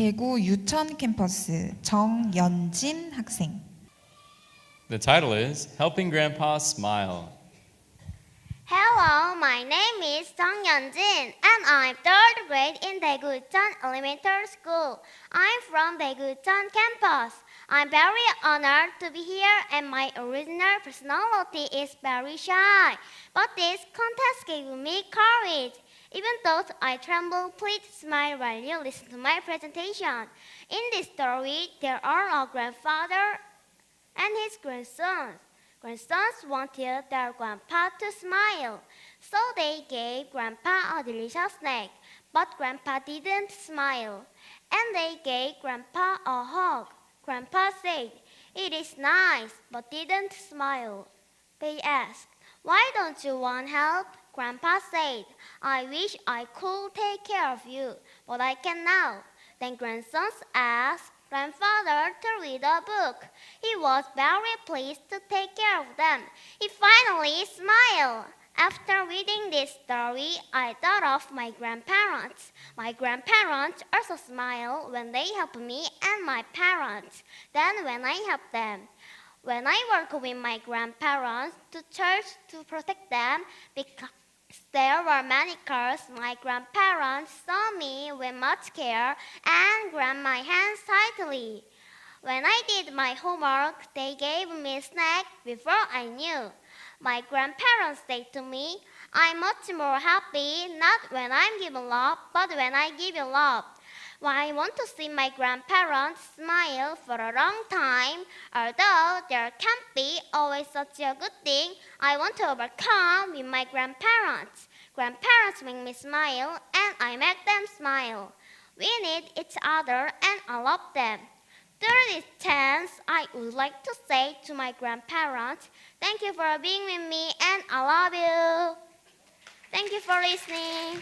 대구 유천 캠퍼스 정연진 학생. The title is Helping Grandpa Smile. Hello, my name is Song Yeonjin, and I'm third grade in Daegucheon Elementary School. I'm from Daegucheon campus. I'm very honored to be here, and my original personality is very shy. But this contest gave me courage. Even though I tremble, please smile while you listen to my presentation. In this story, there are a grandfather and his grandsons. Grandsons wanted their grandpa to smile, so they gave grandpa a delicious snack. But grandpa didn't smile, and they gave grandpa a hug. Grandpa said, It is nice, but didn't smile. They asked, Why don't you want help? Grandpa said, I wish I could take care of you, but I can now. Then grandsons asked grandfather to read a book. He was very pleased to take care of them. He finally smiled. After reading this story, I thought of my grandparents. My grandparents also smile when they help me and my parents, then when I help them. When I work with my grandparents to church to protect them because there were many cars, my grandparents saw me with much care and grabbed my hands tightly. When I did my homework, they gave me a snack before I knew. My grandparents said to me, I'm much more happy not when I'm given love, but when I give you love. Well, I want to see my grandparents smile for a long time. Although there can't be always such a good thing, I want to overcome with my grandparents. Grandparents make me smile, and I make them smile. We need each other, and I love them. Through this chance, I would like to say to my grandparents, thank you for being with me, and I love you. Thank you for listening.